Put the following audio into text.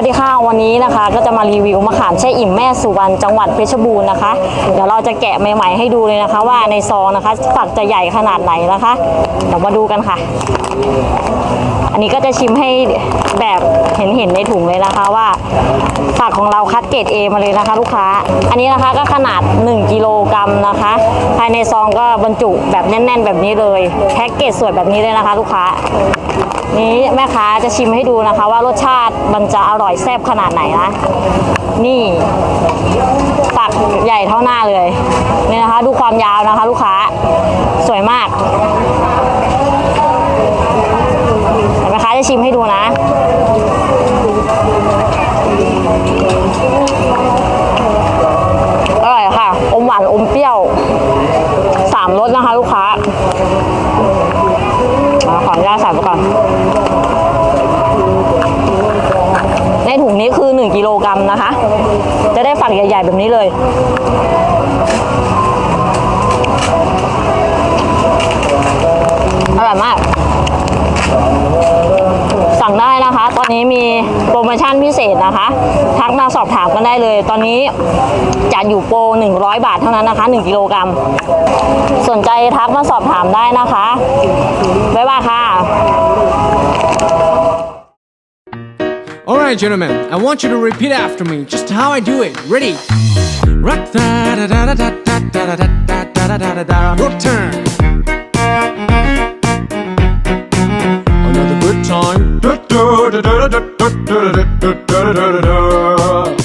วัสดีค่ะ วันนี้นะคะก็จะมารีวิวมะขามแช่อิ่มแม่สุวรรณจังหวัดเพชรบูรณ์นะคะ เดี๋ยวเราจะแกะใหม่ ๆ ให้ดูเลยนะคะ ว่าในซองนะคะฝักจะใหญ่ขนาดไหนนะคะเดี๋ยวมาดูกันค่ะอันนี้ก็จะชิมให้แบบเห็นเห็นๆในถุงเลยนะคะว่าฝักของเราคัดเกรด A มาเลยนะคะลูกค้า อันนี้นะคะก็ขนาด 1กิโลกรัมนะคะ ภายในซองก็บรรจุแบบแน่น ๆ แบบนี้เลยแพ็กเกจสวยแบบนี้เลยนะคะ ลูกค้า นี้แม่ค้าจะชิมให้ดูนะคะ ว่ารสชาติมันจะอร่อยแซ่บขนาดไหนนะนี่ฝักใหญ่เท่าหน้าเลยนี่นะคะ ดูความยาวนะคะ ลูกค้าสวยมาก อร่อยค่ะ อมหวานอมเปรี้ยวสามรสนะคะ ลูกค้าขออนุญาตใส่ไปก่อนในถุงนี้คือ 1กิโลกรัมนะคะ จะได้ฝักใหญ่ ๆ แบบนี้เลยอร่อยมาก นะคะตอนนี้มีโปรโมชั่นพิเศษนะคะ ทักมาสอบถามกันได้เลย ตอนนี้จะอยู่โปร 100 บาทเท่านั้นนะคะ 1 กิโลกรัม สนใจทักมาสอบถามได้นะคะ บ๊ายบายค่ะ Alright, gentlemen, I want you to repeat after me just how I do it. Ready? Rock da da da da da da da da da da da da da da. Your turn. da da da da da.